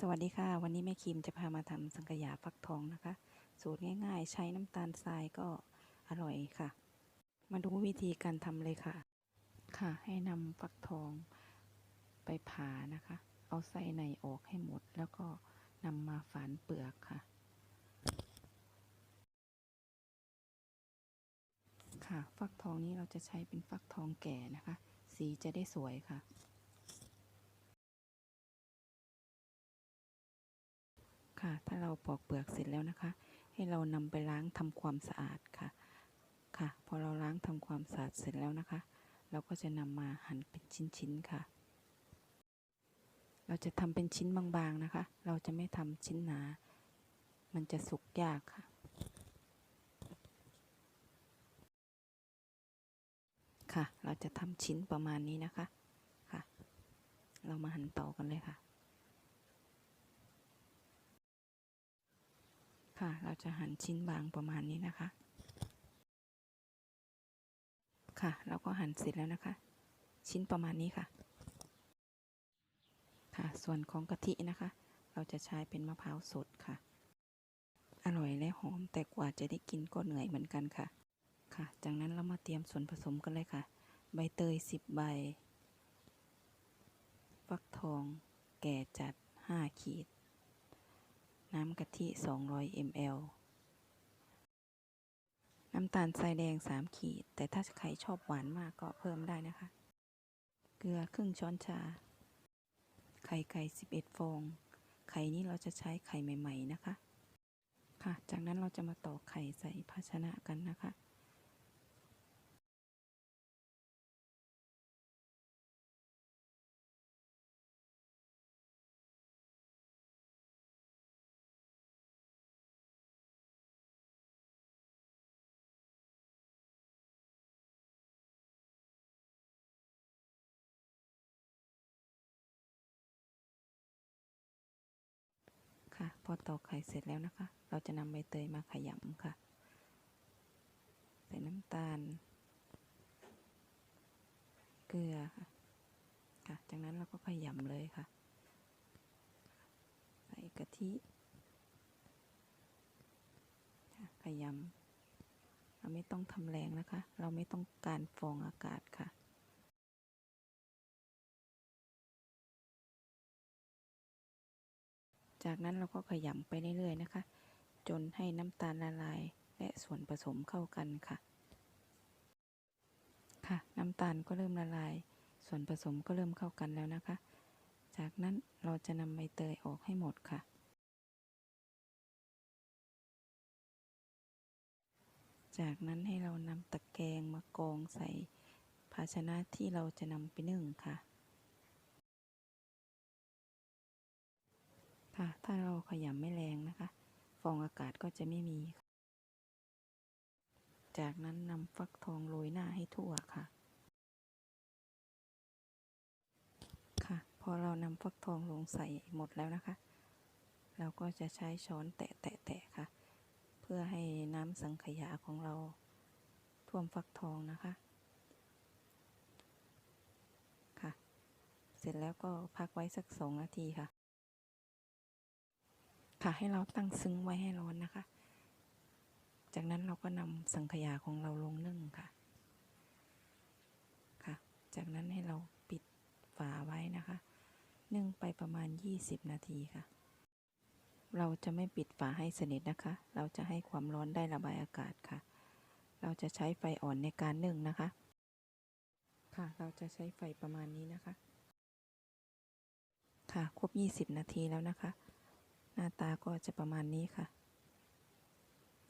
สวัสดีค่ะ วันนี้แม่คิมจะพามาทำสังขยาฟักทองนะคะ สูตรง่ายๆ ใช้น้ำตาลทรายก็อร่อยค่ะ มาดูวิธีการทำเลยค่ะ ค่ะ ให้นำฟักทองไปผ่านะคะ เอาไส้ในออกให้หมด แล้วก็นำมาฝานเปลือกค่ะ ค่ะ ฟักทองนี้เราจะใช้เป็นฟักทองแก่นะคะ สีจะได้สวยค่ะ ค่ะ ถ้าเราปอกเปลือกเสร็จแล้วนะคะ ให้เรานำไปล้างทำความสะอาดค่ะ ค่ะ พอเราล้างทำความสะอาดเสร็จแล้วนะคะ เราก็จะนำมาหั่นเป็นชิ้นๆค่ะ เราจะทำเป็นชิ้นบางๆนะคะ เราจะไม่ทำชิ้นหนา มันจะสุกยากค่ะ ค่ะ เราจะทำชิ้นประมาณนี้นะคะ ค่ะ เรามาหั่นต่อกันเลยค่ะ ค่ะ เราจะหั่นชิ้นบางประมาณนี้นะคะ ค่ะ เราก็หั่นเสร็จแล้วนะคะ ชิ้นประมาณนี้ค่ะ ค่ะ ส่วนของกะทินะคะ เราจะใช้เป็นมะพร้าวสดค่ะ อร่อยและหอมแต่กว่าจะได้กินก็เหนื่อยเหมือนกันค่ะ ค่ะ จากนั้นเรามาเตรียมส่วนผสมกันเลยค่ะ ใบเตย 10 ใบ ฟักทอง แก่จัด 5 ขีด น้ำกะทิ 200 ml น้ำตาลทรายแดง 3 ขีด แต่ถ้าใครชอบหวานมากก็เพิ่มได้นะคะ เกลือครึ่งช้อนชา ไข่ไก่ 11 ฟอง ไข่นี้เราจะใช้ไข่ใหม่ ๆ นะคะ ค่ะ จากนั้นเราจะมาตอกไข่ใส่ภาชนะกันนะคะ อตอกไข่เสร็จแล้วนะคะ เราจะนำใบเตยมาขยำค่ะ ใส่น้ำตาล เกลือค่ะค่ะ จากนั้นเราก็ขยำเลยค่ะ ใส่กะทิขยำเราไม่ต้องทำแรงนะคะ เราไม่ต้องการฟองอากาศค่ะ จากนั้นเราก็ขยำไปเรื่อยๆนะคะ จนให้น้ำตาลละลาย และส่วนผสมเข้ากันค่ะ ค่ะ น้ำตาลก็เริ่มละลาย ส่วนผสมก็เริ่มเข้ากันแล้วนะคะ จากนั้นเราจะนำใบเตยออกให้หมดค่ะ จากนั้นให้เรานำตะแกรงมากองใส่ภาชนะที่เราจะนำไปนึ่งค่ะ ถ้าเราขยำไม่แรงนะคะ ฟองอากาศก็จะไม่มี จากนั้นนำฟักทองโรยหน้าให้ทั่วค่ะ ค่ะ พอเรานำฟักทองลงใส่หมดแล้วนะคะ เราก็จะใช้ช้อนแตะแตะแตะค่ะ เพื่อให้น้ำสังขยาของเราท่วมฟักทองนะคะค่ะเสร็จแล้วก็พักไว้สักสองนาทีค่ะ ค่ะ ให้เราตั้งซึ้งไว้ให้ร้อนนะคะ จากนั้นเราก็นำสังขยาของเราลงนึ่งค่ะ ค่ะ จากนั้นให้เราปิดฝาไว้นะคะ นึ่งไปประมาณ 20 นาทีค่ะ เราจะไม่ปิดฝาให้สนิทนะคะ เราจะให้ความร้อนได้ระบายอากาศค่ะ เราจะใช้ไฟอ่อนในการนึ่งนะคะ ค่ะ เราจะใช้ไฟประมาณนี้นะคะ ค่ะ ครบ 20 นาทีแล้วนะคะ หน้าตาก็จะประมาณนี้ค่ะ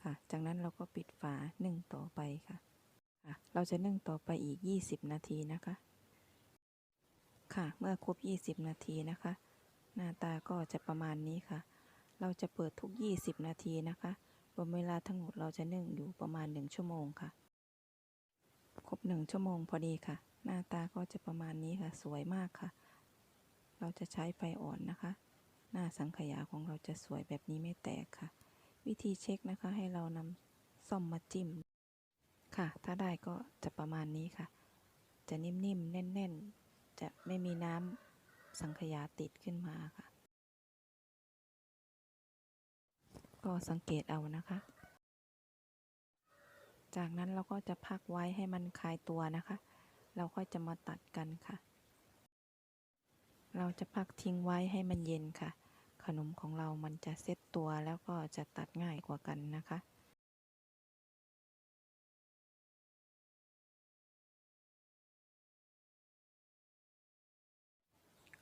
ค่ะ จากนั้นเราก็ปิดฝานึ่งต่อไปค่ะค่ะ เราจะนึ่งต่อไปอีก 20 นาทีนะคะ ค่ะ เมื่อครบ 20 นาทีนะคะ หน้าตาก็จะประมาณนี้ค่ะ เราจะเปิดทุก 20 นาทีนะคะ รวมเวลาทั้งหมดเราจะนึ่งอยู่ประมาณ 1 ชั่วโมงค่ะ ครบ 1 ชั่วโมงพอดีค่ะ หน้าตาก็จะประมาณนี้ค่ะ สวยมากค่ะ เราจะใช้ไฟอ่อนนะคะ หน้าสังขยาของเราจะสวยแบบนี้ไม่แตกค่ะ วิธีเช็คนะคะให้เรานำซ่อมมาจิ้ม ค่ะ ถ้าได้ก็จะประมาณนี้ค่ะ จะนิ่มๆ แน่นๆ จะไม่มีน้ำสังขยาติดขึ้นมาค่ะ ก็สังเกตเอานะคะ จากนั้นเราก็จะพักไว้ให้มันคลายตัวนะคะ เราก็จะมาตัดกันค่ะเราจะพักทิ้งไว้ให้มันเย็นค่ะ ขนมของเรามันจะเซ็ตตัวแล้วก็จะตัดง่ายกว่ากันนะคะ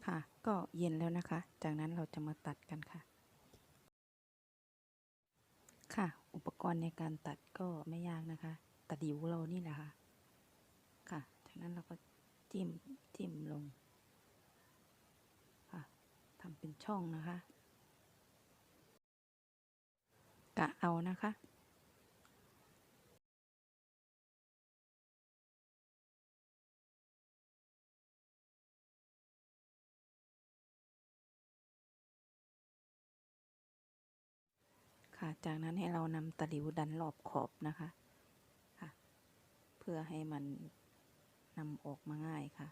ค่ะ ก็เย็นแล้วนะคะ จากนั้นเราจะมาตัดกันค่ะ ค่ะ อุปกรณ์ในการตัดก็ไม่ยากนะคะตะดิวเรานี่แหละค่ะ ค่ะ จากนั้นเราก็จิ้ม จิ้มลง ทำเป็นช่องนะคะ กะเอานะคะ ค่ะ จากนั้นให้เรานำตะหลิวดันรอบขอบนะคะ ค่ะ เพื่อให้มันนำออกมาง่ายค่ะ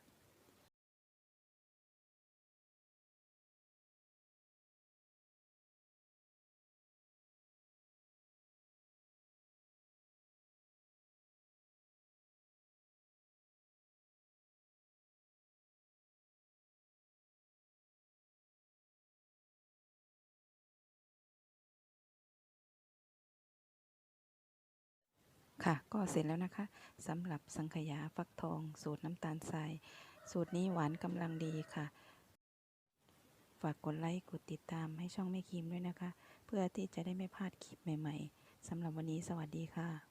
ค่ะ ก็เสร็จแล้วนะคะสำหรับสังขยาฟักทอง สูตรน้ำตาลทราย สูตรนี้หวานกำลังดีค่ะ ฝากกดไลค์กดติดตามให้ช่องแม่คิมด้วยนะคะ เพื่อที่จะได้ไม่พลาดคลิปใหม่ ๆสำหรับวันนี้สวัสดีค่ะ